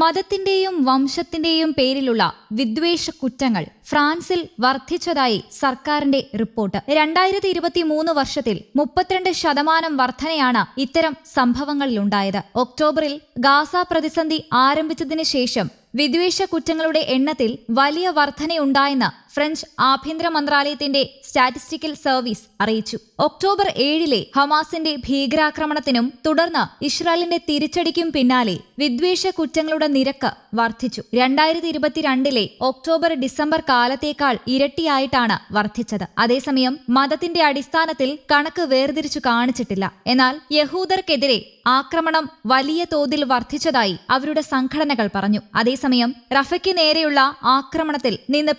മതത്തിന്റെയും വംശത്തിന്റെയും പേരിലുള്ള വിദ്വേഷ കുറ്റങ്ങൾ ഫ്രാൻസിൽ വർദ്ധിച്ചതായി സർക്കാരിന്റെ റിപ്പോർട്ട്. രണ്ടായിരത്തി ഇരുപത്തി മൂന്ന് വർഷത്തിൽ മുപ്പത്തിരണ്ട് ശതമാനം വർധനയാണ് ഇത്തരം സംഭവങ്ങളിലുണ്ടായത്. ഒക്ടോബറിൽ ഗാസ പ്രതിസന്ധി ആരംഭിച്ചതിനു ശേഷം വിദ്വേഷ കുറ്റങ്ങളുടെ എണ്ണത്തിൽ വലിയ വർധനയുണ്ടായെന്ന് ഫ്രഞ്ച് ആഭ്യന്തര മന്ത്രാലയത്തിന്റെ സ്റ്റാറ്റിസ്റ്റിക്കൽ സർവീസ് അറിയിച്ചു. ഒക്ടോബർ ഏഴിലെ ഹമാസിന്റെ ഭീകരാക്രമണത്തിനും തുടർന്ന് ഇസ്രായേലിന്റെ തിരിച്ചടിക്കും പിന്നാലെ വിദ്വേഷ കുറ്റങ്ങളുടെ നിരക്ക് വർദ്ധിച്ചു. രണ്ടായിരത്തി ഇരുപത്തിരണ്ടിലെ ഒക്ടോബർ ഡിസംബർ കാലത്തേക്കാൾ ഇരട്ടിയായിട്ടാണ് വർദ്ധിച്ചത്. അതേസമയം മതത്തിന്റെ അടിസ്ഥാനത്തിൽ കണക്ക് വേർതിരിച്ചു കാണിച്ചിട്ടില്ല. എന്നാൽ യഹൂദർക്കെതിരെ ആക്രമണം വലിയ തോതിൽ വർദ്ധിച്ചതായി അവരുടെ സംഘടനകൾ പറഞ്ഞു. അതേസമയം റഫയ്ക്ക് നേരെയുള്ള ആക്രമണത്തിൽ നിന്ന്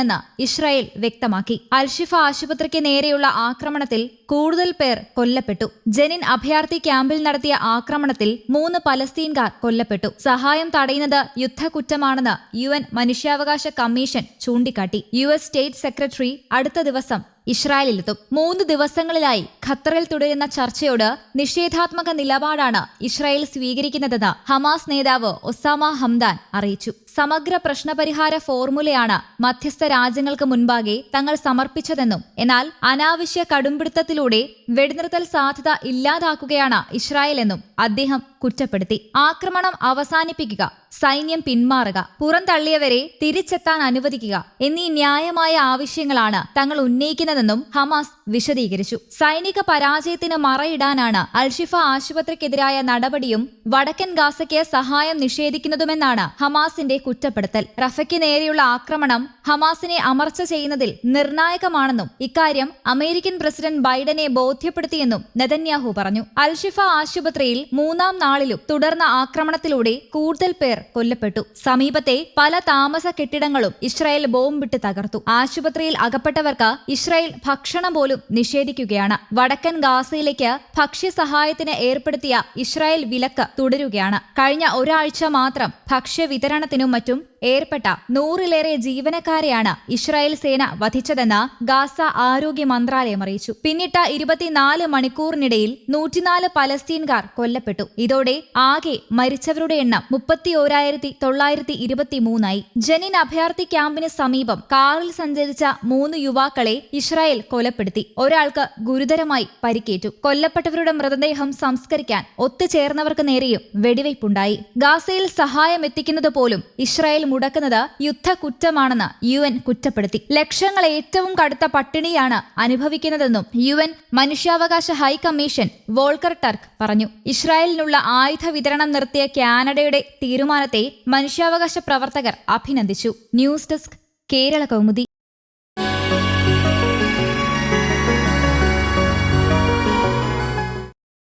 പിറകോട്ടില്ലെന്ന് ഇസ്രായേൽ വ്യക്തമാക്കി. അൽഷിഫ ആശുപത്രിക്ക് നേരെയുള്ള ആക്രമണത്തിൽ കൂടുതൽ പേർ കൊല്ലപ്പെട്ടു. ജനിൻ അഭയാർത്ഥി ക്യാമ്പിൽ നടത്തിയ ആക്രമണത്തിൽ മൂന്ന് പലസ്തീൻകാർ കൊല്ലപ്പെട്ടു. സഹായം തടയുന്നത് യുദ്ധക്കുറ്റമാണെന്ന് യു എൻ മനുഷ്യാവകാശ കമ്മീഷൻ ചൂണ്ടിക്കാട്ടി. യു എസ് സ്റ്റേറ്റ് സെക്രട്ടറി അടുത്ത ദിവസം ഇസ്രായേലിലെത്തും. മൂന്ന് ദിവസങ്ങളിലായി ഖത്തറിൽ തുടരുന്ന ചർച്ചയോട് നിഷേധാത്മക നിലപാടാണ് ഇസ്രായേൽ സ്വീകരിക്കുന്നതെന്ന് ഹമാസ് നേതാവ് ഒസാമ ഹംദാൻ അറിയിച്ചു. സമഗ്ര പ്രശ്നപരിഹാര ഫോർമുലയാണ് മധ്യസ്ഥ രാജ്യങ്ങൾക്ക് മുൻപാകെ തങ്ങൾ സമർപ്പിച്ചതെന്നും എന്നാൽ അനാവശ്യ കടുംപിടുത്തത്തിലൂടെ വെടിനിർത്തൽ സാധ്യത ഇല്ലാതാക്കുകയാണ് ഇസ്രായേൽ എന്നും അദ്ദേഹം കുറ്റപ്പെടുത്തി. ആക്രമണം അവസാനിപ്പിക്കുക സൈന്യം പിന്മാറുക പുറന്തള്ളിയവരെ തിരിച്ചെത്താൻ അനുവദിക്കുക എന്നീ ന്യായമായ ആവശ്യങ്ങളാണ് തങ്ങൾ ഉന്നയിക്കുന്നതെന്നും ഹമാസ് വിശദീകരിച്ചു. സൈനിക പരാജയത്തിന് മറയിടാനാണ് അൽഷിഫ ആശുപത്രിക്കെതിരായ നടപടിയും വടക്കൻ ഗാസയ്ക്ക് സഹായം നിഷേധിക്കുന്നതുമെന്നാണ് ഹമാസിന്റെ കുറ്റപ്പെടുത്തൽ. റഫയ്ക്ക് നേരെയുള്ള ആക്രമണം ഹമാസിനെ അമർച്ച ചെയ്യുന്നതിൽ നിർണായകമാണെന്നും ഇക്കാര്യം അമേരിക്കൻ പ്രസിഡന്റ് ബൈഡനെ ബോധ്യപ്പെടുത്തിയെന്നും നെതന്യാഹു പറഞ്ഞു. അൽഷിഫ ആശുപത്രിയിൽ മൂന്നാം നാളിലും തുടർന്ന ആക്രമണത്തിലൂടെ കൂടുതൽ പേർ കൊല്ലപ്പെട്ടു. സമീപത്തെ പല താമസ കെട്ടിടങ്ങളും ഇസ്രായേൽ ബോംബിട്ട് തകർത്തു. ആശുപത്രിയിൽ അകപ്പെട്ടവർക്ക് ഇസ്രായേൽ ഭക്ഷണം പോലും നിഷേധിക്കുകയാണ്. വടക്കൻ ഗാസയിലേക്ക് ഭക്ഷ്യസഹായത്തിന് ഏർപ്പെടുത്തിയ ഇസ്രായേൽ വിലക്ക് തുടരുകയാണ്. കഴിഞ്ഞ ഒരാഴ്ച മാത്രം ഭക്ഷ്യ വിതരണത്തിനും mà chúng ഏർപ്പെട്ട നൂറിലേറെ ജീവനക്കാരെയാണ് ഇസ്രായേൽ സേന വധിച്ചതെന്ന് ഗാസ ആരോഗ്യ മന്ത്രാലയം അറിയിച്ചു. പിന്നിട്ട ഇരുപത്തിനാല് മണിക്കൂറിനിടയിൽ നൂറ്റിനാല് പലസ്തീൻകാർ കൊല്ലപ്പെട്ടു. ഇതോടെ ആകെ മരിച്ചവരുടെ എണ്ണം മുപ്പത്തി ഓരായിരത്തി തൊള്ളായിരത്തി ഇരുപത്തിമൂന്നായി ജനിൻ അഭയാർത്ഥി ക്യാമ്പിന് സമീപം കാറിൽ സഞ്ചരിച്ച മൂന്ന് യുവാക്കളെ ഇസ്രായേൽ കൊലപ്പെടുത്തി. ഒരാൾക്ക് ഗുരുതരമായി പരിക്കേറ്റു. കൊല്ലപ്പെട്ടവരുടെ മൃതദേഹം സംസ്കരിക്കാൻ ഒത്തുചേർന്നവർക്ക് നേരെയും വെടിവയ്പുണ്ടായി. ഗാസയിൽ സഹായം എത്തിക്കുന്നത് പോലും ഇസ്രായേൽ മുടക്കുന്നത് യുദ്ധക്കുറ്റമാണെന്ന് യു എൻ കുറ്റപ്പെടുത്തി. ലക്ഷങ്ങൾ ഏറ്റവും കടുത്ത പട്ടിണിയാണ് അനുഭവിക്കുന്നതെന്നും യു എൻ മനുഷ്യാവകാശ ഹൈക്കമ്മീഷൻ വോൾക്കർ ടർക്ക് പറഞ്ഞു. ഇസ്രായേലിനുള്ള ആയുധ വിതരണം നിർത്തിയ കാനഡയുടെ തീരുമാനത്തെ മനുഷ്യാവകാശ പ്രവർത്തകർ അഭിനന്ദിച്ചു. News desk Kerala Kaumudi.